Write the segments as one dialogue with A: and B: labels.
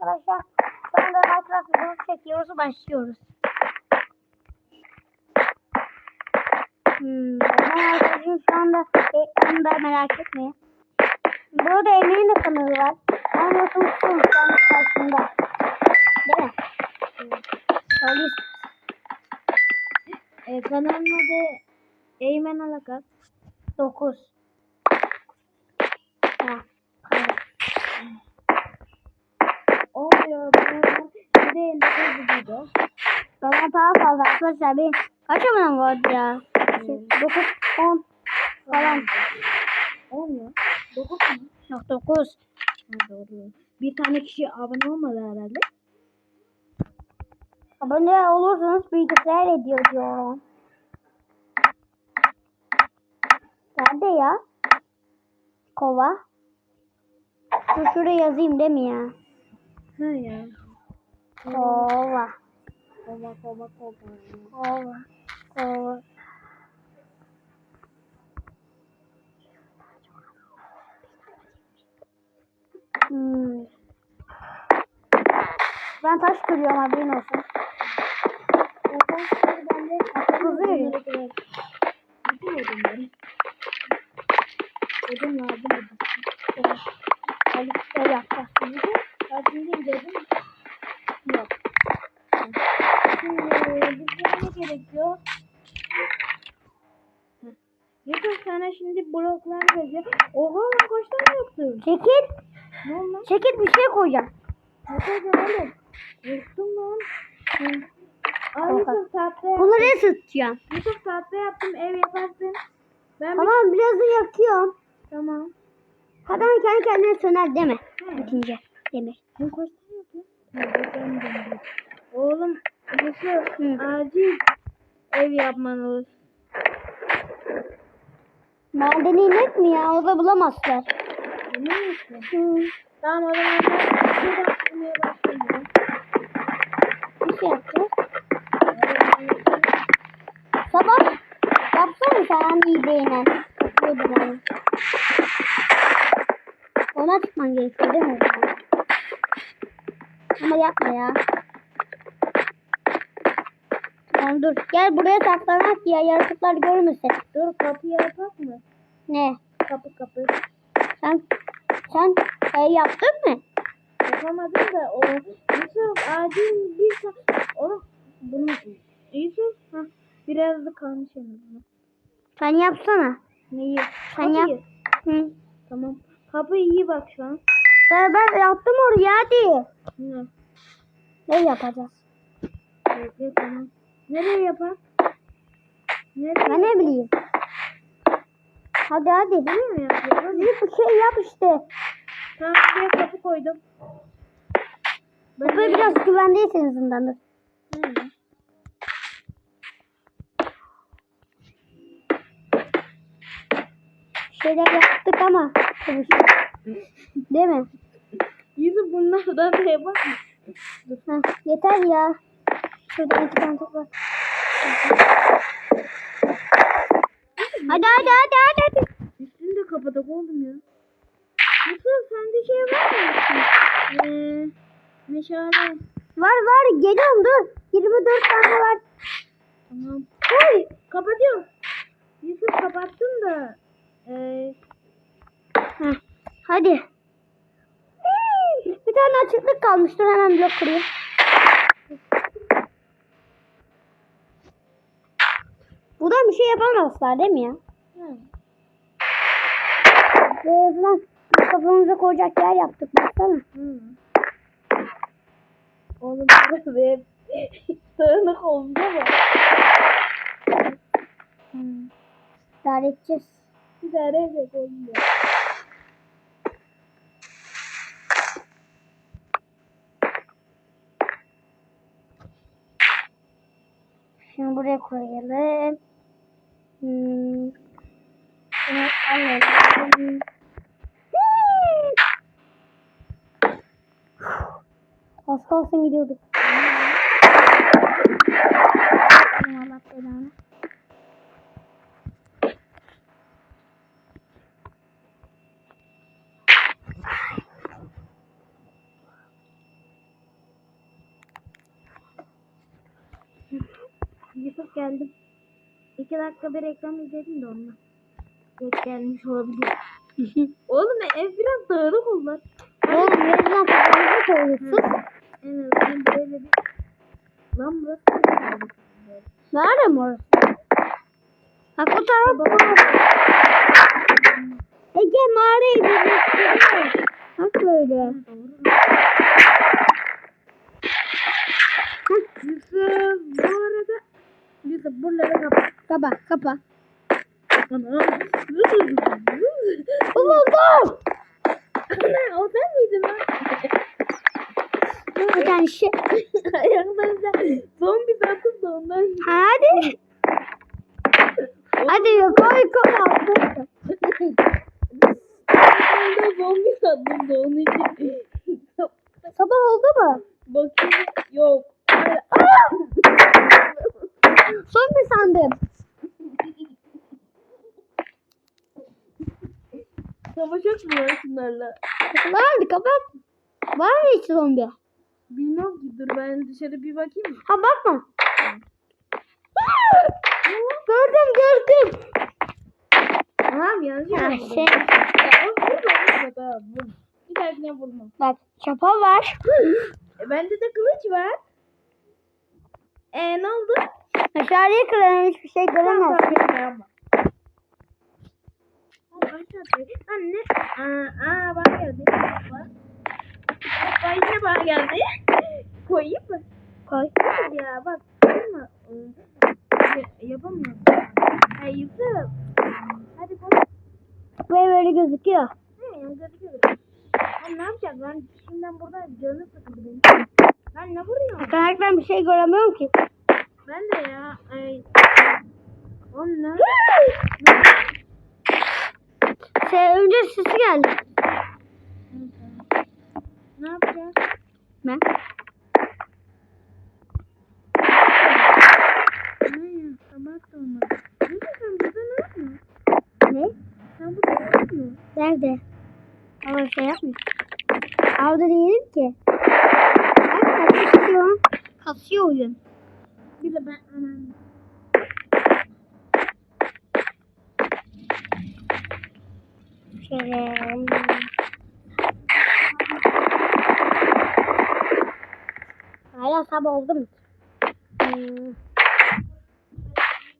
A: arkadaşlar. Şu anda Minecraft videosu çekiyoruz. Başlıyoruz. Hmm, ben arkadaşım şu anda ekranında merak etmeyin. Burada Emre'nin de kanalı var. Ben unutmuştum şu anda karşımda. Değil mi? Söyle
B: E, kanalın adı Eymen Alakas.
A: 9. Ha, evet.
B: Oluyor bana bir de video.
A: Bana daha fazla arkadaşlar. Benim kaç abonem vardı ya? 9, 10 falan.
B: Olmuyor. Dokuz mu?
A: Yok 9.
B: Ha, doğru. Bir tane kişi abone olmadı herhalde.
A: Abone olursanız bilgisayar ediyor diyorum. Nerede ya? Kova. Dur şuraya yazayım değil mi ya?
B: Ha ya.
A: Kova.
B: Kova kova kova.
A: Kova. Kova. Hmm. Ben taş kırıyorum haberin olsun.
B: Zaten ben de
A: Kızı.
B: Bütün odunları. Odun lazım odun.
A: Öyle şey.
B: Lazım değil dedim. Yok. Şimdi bize ne gerekiyor? Yusuf sana şimdi bloklar vereceğim. Oha lan kaç tane yaptın?
A: Çekil.
B: Ne oldu lan?
A: Çekil bir şey koyacağım.
B: Ne koyacaksın oğlum? Korktum lan. Aa Yusuf tahta yaptım.
A: Bunları ısıtacağım.
B: Yusuf tahta yaptım ev yaparsın. Ben bir...
A: Tamam birazdan yakıyorum.
B: Tamam.
A: Hatta kendi kendine söner deme. Bitince demir.
B: Ben de yaptım. Oğlum Yusuf acil ev yapmalıyız.
A: Madeni inek mi ya? O da bulamazlar.
B: Misin?
A: Hı.
B: Tamam o zaman ben bir yapmaya başlayayım.
A: Bir şey yapacağız. Sabah yapsana sen iyi değinen. Ona çıkman gerekiyor değil mi? Ama yapma ya. Tamam dur. Gel buraya saklanak ya. Yaratıklar görmesin.
B: Dur kapıyı yapak mı?
A: Ne?
B: Kapı kapı.
A: Sen sen şey yaptın mı?
B: Yapamadım da o Yusuf acil bir Oğlum bunu Yusuf ha biraz da kalmış yanımda.
A: Sen yapsana.
B: Neyi?
A: Sen
B: Kapıyı.
A: yap. Hı.
B: Tamam. Kapı iyi bak şu an.
A: Ben, ben yaptım oraya hadi.
B: Ne?
A: Ne yapacağız?
B: Bekle tamam. Nereye yapar? Nereye?
A: Ben ne bileyim. Hadi hadi.
B: Nereye mi yapıyor?
A: Bir şey yap işte.
B: Tamam şuraya kapı koydum.
A: Bu biraz güvendeyiz en azından. Dur.
B: Hı.
A: Şeyler yaptık ama. Değil mi?
B: Yusuf bunlardan da yapar
A: yeter ya. Şuradan iki tane topla. Hadi hadi hadi hadi. hadi.
B: Üstünü de kapatak oldum ya. Yusuf sende şey var mı? Ee, meşale.
A: Var var geliyorum dur. 24 tane var.
B: Tamam.
A: Oy.
B: Kapatıyorum. Yusuf kapattım da. Ee,
A: Heh, hadi. Bir tane açıklık kalmıştır hemen blok kırayım. Buradan bir şey yapamazlar değil mi ya?
B: hı.
A: Ve azından kafamıza koyacak yer yaptık baksana.
B: Hı. Oğlum hep sığınık oldu ama.
A: Hmm. İdare edeceğiz.
B: İdare edecek oldu.
A: Şimdi buraya koyalım. Hmm. Az kalsın gidiyorduk. Allah belanı.
B: Yusuf geldim. İki dakika bir reklam izledim de onunla. Geç gelmiş olabilir. Oğlum ev biraz dağınık oldu.
A: Oğlum yüzden fotoğrafı koyuyorsun.
B: En azından böyle bir... Lan burası ne?
A: Nerede mi orası? Bak bu taraf. Ege mağarayı birleştiriyor. Bak böyle.
B: Yusuf bu arada Yusuf buraları kapat.
A: Kapa kapa.
B: Ana.
A: Dur.
B: Ana o sen miydin lan?
A: Tane şey.
B: Ayaklarında zombi zaten da ondan.
A: Hadi. Hadi koy koy altı.
B: Ben zombi sandım da onun için.
A: Sabah oldu mu?
B: Bakayım yok.
A: Son bir sandım.
B: Savaşak mı var şunlarla?
A: Lan kapat. Var mı hiç zombi?
B: Bilmem ki dur ben dışarı bir bakayım.
A: Ha bakma. gördüm gördüm.
B: Tamam
A: Ha,
B: yapmadım.
A: şey.
B: Ya, vurma vurma tamam vurma. Bir dahakine vurma.
A: Bak çapa var.
B: E, bende de kılıç var. E ne oldu?
A: Aşağıya kırarım hiçbir şey göremez.
B: Tamam. Anne. Aa, aa bana geldi. Bak. Yine bana geldi. Koyayım mı?
A: Koy.
B: Ya bak. Ama, ya, yapamıyorum. Ay Yusuf. Hadi koy.
A: Böyle böyle gözüküyor.
B: He gözüküyor. Ben ne yapacağım? Ben şimdiden burada canı sıkıldı benim. Ben ne vuruyorum?
A: Kaynaktan bir şey göremiyorum ki.
B: Ben de ya. Ay. Oğlum ne?
A: Şey, önce sesi geldi.
B: Ne yapacağız?
A: Ne?
B: Sabah da olmadı. Yusuf sen burada ne yapıyorsun?
A: Ne?
B: Sen burada ne yapıyorsun?
A: Nerede? Ama şey yapmıyor. Orada değilim ki. Bak kasıyor. Kasıyor oyun.
B: Bir de ben anam.
A: Şöyle. Hala sabah oldu mu? Hmm.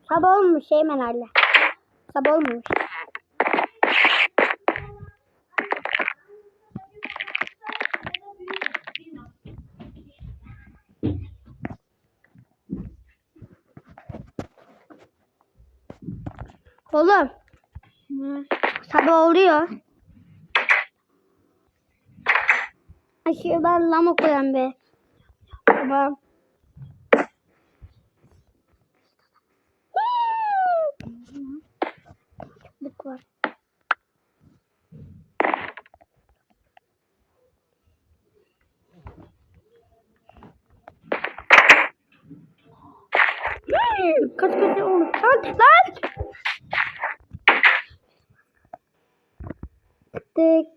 A: Sabah olmuş şey herhalde. Sabah olmuş. Oğlum Sabah oluyor. Aşağı ben lama koyayım be. Sabah. Çabuk var. Kaç kaç oğlum kaç lan. the